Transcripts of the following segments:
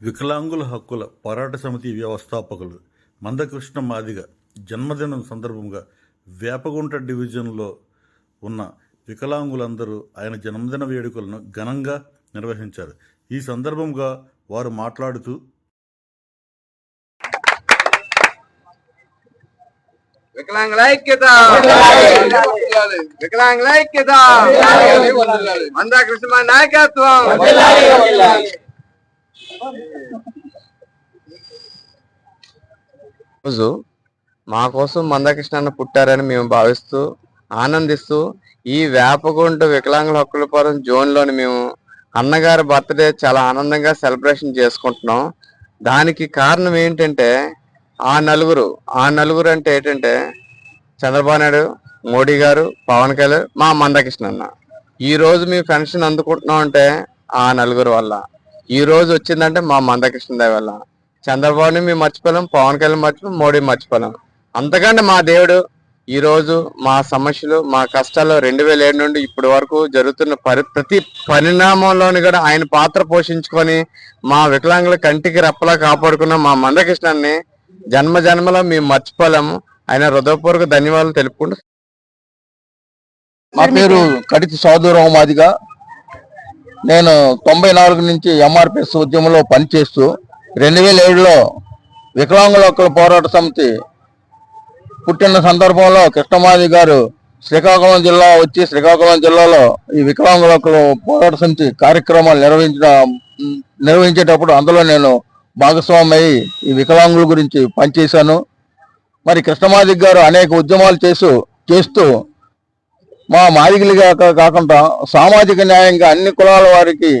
వికలాంగుల హక్కుల పోరాట సమితి వ్యవస్థాపకులు మందకృష్ణ మాదిగ జన్మదినం సందర్భంగా వేపగుంట డివిజన్లో ఉన్న వికలాంగులందరూ ఆయన జన్మదిన వేడుకలను ఘనంగా నిర్వహించారు. ఈ సందర్భంగా వారు మాట్లాడుతూ వికలాంగుల ఐక్యత! వికలాంగుల ఐక్యత! మందా కృష్ణ నాయకత్వం! రోజు మా కోసం మందకృష్ణ అన్న పుట్టారని మేము భావిస్తూ ఆనందిస్తూ ఈ వేపగుంట వికలాంగుల హక్కుల ఫోరం జోన్లోని మేము అన్నగారి బర్త్డే చాలా ఆనందంగా సెలబ్రేషన్ చేసుకుంటున్నాం. దానికి కారణం ఏంటంటే ఆ నలుగురు ఆ నలుగురు అంటే ఏంటంటే చంద్రబాబు నాయుడు మోడీ గారు పవన్ కళ్యాణ్ మా మందకృష్ణ అన్న. ఈరోజు మేము పెన్షన్ అందుకుంటున్నాం అంటే ఆ నలుగురు వల్ల. ఈ రోజు వచ్చిందంటే మా మందకృష్ణదేవ్ వల్ల. చంద్రబాబుని మేము మర్చిపోలేం పవన్ కళ్యాణ్ మర్చిపోలేం మోడీ మర్చిపోలేం. అంతకంటే మా దేవుడు ఈ రోజు మా సమస్యలు మా కష్టాలు రెండు వేల ఏడు నుండి ఇప్పటి వరకు జరుగుతున్న పరి ప్రతి పరిణామంలోని కూడా ఆయన పాత్ర పోషించుకొని మా వికలాంగుల కంటికి రెప్పలా కాపాడుకున్న మా మందకృష్ణాన్ని జన్మ జన్మలో మేము మర్చిపోలేము. ఆయన హృదయపూర్వక ధన్యవాదాలు తెలుపుకుంటూ మా పేరు కడితి సాధురావు మాదిగా నేను తొంభై నాలుగు నుంచి ఎంఆర్పిఎస్ ఉద్యమంలో పనిచేస్తూ రెండు వేల ఏడులో వికలాంగుల హక్కుల పోరాట సమితి పుట్టిన సందర్భంలో కృష్ణమాది గారు శ్రీకాకుళం జిల్లా వచ్చి శ్రీకాకుళం జిల్లాలో ఈ వికలాంగుల హక్కుల పోరాట సమితి కార్యక్రమాలు నిర్వహించిన నిర్వహించేటప్పుడు అందులో నేను భాగస్వామి అయి ఈ వికలాంగుల గురించి పనిచేశాను. మరి కృష్ణమాది గారు అనేక ఉద్యమాలు చేస్తూ చేస్తూ మా మాదిగలుగా కాకుండా సామాజిక న్యాయంగా అన్ని కులాల వారికి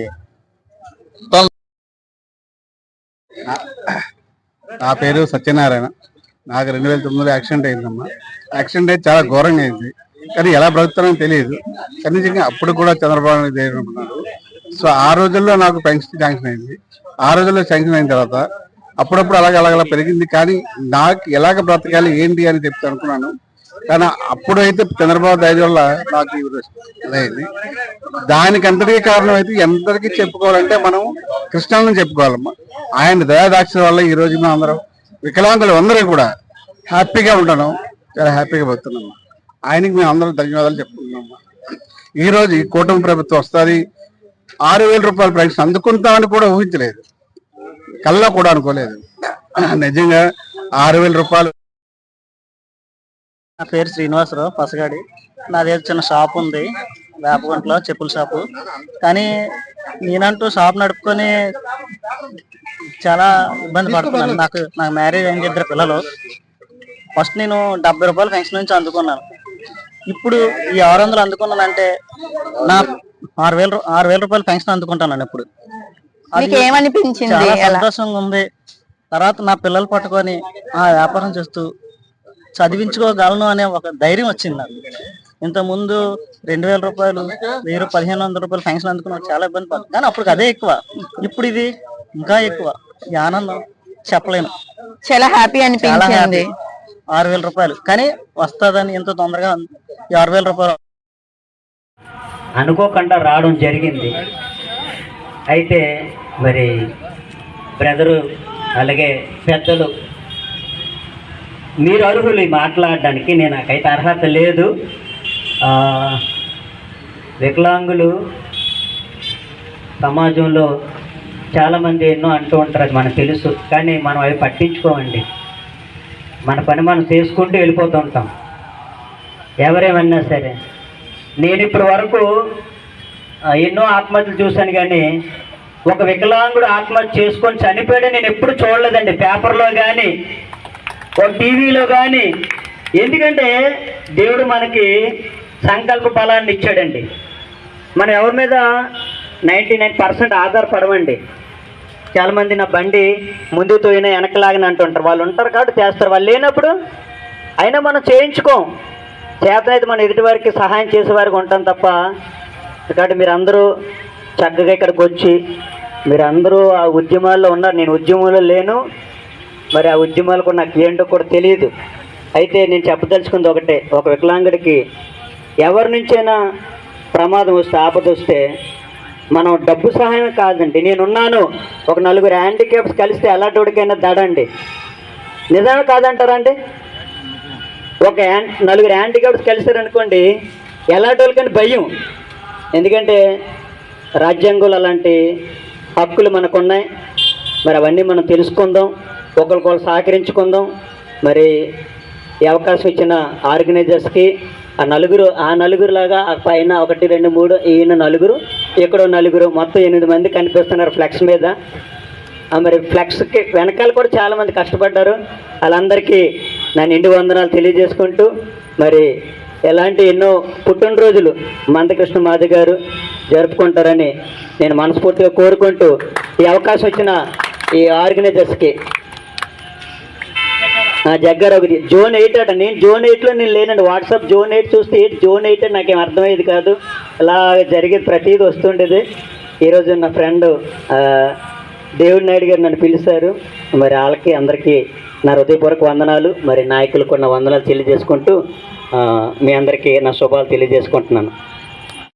నా పేరు సత్యనారాయణ. నాకు రెండు వేల తొమ్మిదిలో యాక్సిడెంట్ అయిందమ్మా. యాక్సిడెంట్ అయితే చాలా ఘోరంగా అయింది. కానీ ఎలా బ్రతుకుతానో తెలియదు. కానీ అప్పుడు కూడా చంద్రబాబు నాయుడు ఉన్నారు సో ఆ రోజుల్లో నాకు పెన్షన్ శాంక్షన్ అయింది. ఆ రోజుల్లో శాంక్షన్ అయిన తర్వాత అప్పుడప్పుడు అలాగ అలాగలా పెరిగింది. కానీ నాకు ఎలాగ బ్రతకాలి ఏంటి అని చెప్తే అనుకున్నాను. కానీ అప్పుడైతే చంద్రబాబు ధైర్యం వల్ల నాకు ఈ దానికి అంతటికీ కారణం అయితే ఎంతటికీ చెప్పుకోవాలంటే మనం కృష్ణాలను చెప్పుకోవాలమ్మా. ఆయన దయాదాక్ష వల్ల ఈ రోజు మేము అందరం వికలాంగులు అందరూ కూడా హ్యాపీగా ఉంటాను చాలా హ్యాపీగా బతున్నాం ఆయనకి మేము అందరం ధన్యవాదాలు చెప్పుకుంటున్నాం ఈ రోజు ఈ కూటమి ప్రభుత్వం వస్తుంది. ఆరు వేల రూపాయల పెన్షన్ అందుకుంటామని కూడా ఊహించలేదు. కల్లా కూడా అనుకోలేదు. నిజంగా ఆరు వేల రూపాయలు నా పేరు శ్రీనివాసరావు పసగాడి. నాది ఏదో చిన్న షాప్ ఉంది వేపగుంటలో చెప్పుల షాపు. కానీ నేనంటూ షాప్ నడుపుకొని చాలా ఇబ్బంది పడుతున్నాను. నాకు నాకు మ్యారేజ్ అయింది ఇద్దరు పిల్లలు. ఫస్ట్ నేను డెబ్బై రూపాయలు పెన్షన్ నుంచి అందుకున్నాను. ఇప్పుడు ఈ ఆరు వందలు అందుకున్నానంటే నా ఆరు వేల ఆరు వేల రూపాయలు పెన్షన్ అందుకుంటాను ఇప్పుడు. ఏమనిపించింది చాలా సంతోషంగా ఉంది. తర్వాత నా పిల్లలు పట్టుకొని ఆ వ్యాపారం చేస్తూ చదివించుకోగలను అనే ఒక ధైర్యం వచ్చింది నాకు. ఇంత ముందు రెండు వేల రూపాయలు వెయ్యి పదిహేను వందల రూపాయలు పెన్షన్ అందుకున్నా చాలా ఇబ్బంది పడుతుంది కానీ అప్పుడు అదే ఎక్కువ. ఇప్పుడు ఇది ఇంకా ఎక్కువ. ఈ ఆనందం చెప్పలేను. చాలా హ్యాపీ చాలా అనిపించింది హ్యాపీ. ఆరు వేల రూపాయలు. కానీ వస్తుందని ఇంత తొందరగా ఈ ఆరు వేల రూపాయలు అనుకోకుండా రావడం జరిగింది. అయితే మరి బ్రదరు అలాగే పెద్దలు మీరు అర్హులు మాట్లాడడానికి నేను నాకైతే అర్హత లేదు. వికలాంగులు సమాజంలో చాలామంది ఎన్నో అంటూ ఉంటారు అది మనకు తెలుసు. కానీ మనం అవి పట్టించుకోమండి. మన పని మనం చేసుకుంటూ వెళ్ళిపోతుంటాం ఎవరేమన్నా సరే. నేను ఇప్పటి వరకు ఎన్నో ఆత్మహత్యలు చూశాను కానీ ఒక వికలాంగుడు ఆత్మహత్య చేసుకొని చనిపోయాడని నేను ఎప్పుడు చూడలేదండి. పేపర్లో కానీ ఒక టీవీలో కానీ ఎందుకంటే దేవుడు మనకి సంకల్ప ఫలాన్ని ఇచ్చాడండి. మనం ఎవరి మీద నైంటీ నైన్ పర్సెంట్ ఆధారపడమండి. చాలామంది నా బండి ముందు తోయినా వెనకలాగిన అంటుంటారు. వాళ్ళు ఉంటారు కాబట్టి చేస్తారు. వాళ్ళు లేనప్పుడు అయినా మనం చేయించుకోం. చేతనైతే మనం ఎదుటివారికి సహాయం చేసేవారికి ఉంటాం తప్ప కాబట్టి మీరందరూ చక్కగా ఇక్కడికి వచ్చి మీరందరూ ఆ ఉద్యమాల్లో ఉన్నారు. నేను ఉద్యమంలో లేను. మరి ఆ ఉద్యమాలకు నాకు ఏంటో కూడా తెలియదు. అయితే నేను చెప్పదలుచుకుంది ఒకటే ఒక వికలాంగుడికి ఎవరి నుంచైనా ప్రమాదం వస్తే ఆపద వస్తే మనం డబ్బు సహాయం కాదండి. నేనున్నాను ఒక నలుగురు హ్యాండిక్యాప్స్ కలిస్తే ఎలాంటివాడికైనా దడండి నిజమే కాదంటారా అండి? ఒక నలుగురు హ్యాండిక్యాప్స్ కలిసారనుకోండి ఎలాంటి వాళ్ళకని భయం. ఎందుకంటే రాజ్యాంగంలో అలాంటి హక్కులు మనకున్నాయి. మరి అవన్నీ మనం తెలుసుకుందాం. ఒకరికొకరు సహకరించుకుందాం. మరి ఈ అవకాశం ఇచ్చిన ఆర్గనైజర్స్కి ఆ నలుగురు ఆ నలుగురులాగా ఆ పైన ఒకటి రెండు మూడు ఈయన నలుగురు ఇక్కడ నలుగురు మొత్తం ఎనిమిది మంది కనిపిస్తున్నారు ఫ్లెక్స్ మీద. ఆ మరి ఫ్లెక్స్కి వెనకాల కూడా చాలామంది కష్టపడ్డారు. వాళ్ళందరికీ నా నిండు వందనాలు తెలియజేసుకుంటూ మరి ఎలాంటి ఎన్నో పుట్టినరోజులు మందకృష్ణ మాది గారు జరుపుకుంటారని నేను మనస్ఫూర్తిగా కోరుకుంటూ ఈ అవకాశం వచ్చిన ఈ ఆర్గనైజర్స్కి ఆ, జగ్గారావు ఒకటి జోన్ ఎయిట్ అట నేను జోన్ ఎయిట్లో నేను లేనండి. వాట్సాప్ జోన్ ఎయిట్ చూస్తే ఎయిట్ జోన్ ఎయిట్ అని నాకేం అర్థమయ్యేది కాదు. ఇలా జరిగేది ప్రతిదీ వస్తుండేది. ఈరోజు నా ఫ్రెండ్ దేవుడి నాయుడు గారు నన్ను పిలిచారు. మరి వాళ్ళకి అందరికీ నా హృదయపూర్వక వందనాలు. మరి నాయకులకు ఉన్న వందనాలు తెలియజేసుకుంటూ మీ అందరికీ నా శుభాలు తెలియజేసుకుంటున్నాను.